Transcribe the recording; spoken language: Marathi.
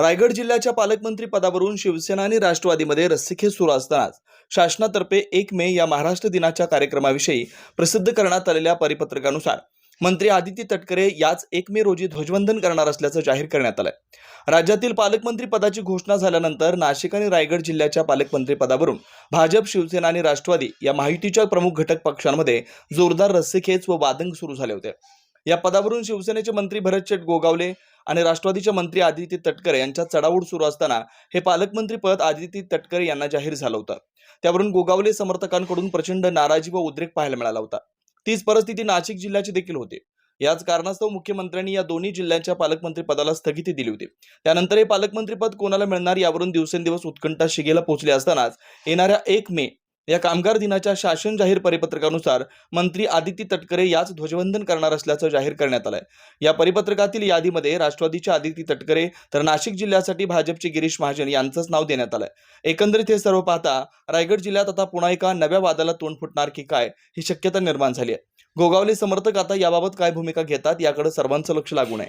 रायगड जिल्ह्याच्या पालकमंत्री पदावरून शिवसेना आणि राष्ट्रवादीमध्ये रस्सीखेच सुरू असतानाच शासनातर्फे एक मे या महाराष्ट्र दिनाच्या कार्यक्रमाविषयी प्रसिद्ध करण्यात आलेल्या परिपत्रकानुसार मंत्री आदित्य तटकरे याच एक मे रोजी ध्वजवंदन करणार असल्याचं जाहीर करण्यात आलंय. राज्यातील पालकमंत्री पदाची घोषणा झाल्यानंतर नाशिक आणि रायगड जिल्ह्याच्या पालकमंत्री पदावरून भाजप शिवसेना आणि राष्ट्रवादी या माहितीच्या प्रमुख घटक पक्षांमध्ये जोरदार रस्सीखेच व वादंग सुरू झाले होते. या पदावरून शिवसेनेचे मंत्री भरतशेठ गोगावले आणि राष्ट्रवादीचे मंत्री आदिती तटकरे यांच्यात चढाओढ सुरू असताना हे पालकमंत्री पद आदिती तटकरे यांना जाहीर झालं होतं. त्यावरून गोगावले समर्थकांकडून प्रचंड नाराजी व उद्रेक पाहायला मिळाला होता. तीच परिस्थिती नाशिक जिल्ह्याची देखील होती. याच कारणास्तव मुख्यमंत्र्यांनी या दोन्ही जिल्ह्यांच्या पालकमंत्री पदाला स्थगिती दिली होती. त्यानंतर हे पालकमंत्री पद कोणाला मिळणार यावरून दिवसेंदिवस उत्कंठा शिगेला पोहोचले असतानाच येणाऱ्या एक मे या कामगार दिनाच्या शासन जाहीर परिपत्रकानुसार मंत्री आदित्य तटकरे याच ध्वजवंदन करणार असल्याचं जाहीर करण्यात आलंय. या परिपत्रकातील यादीमध्ये राष्ट्रवादीचे आदित्य तटकरे तर नाशिक जिल्ह्यासाठी भाजपचे गिरीश महाजन यांचंच नाव देण्यात आलंय. एकंदरीत हे सर्व पाहता रायगड जिल्ह्यात आता पुन्हा एका नव्या वादाला तोंड फुटणार की काय ही शक्यता निर्माण झाली आहे. गोगावले समर्थक आता याबाबत काय भूमिका घेतात याकडे सर्वांचं लक्ष लागून आहे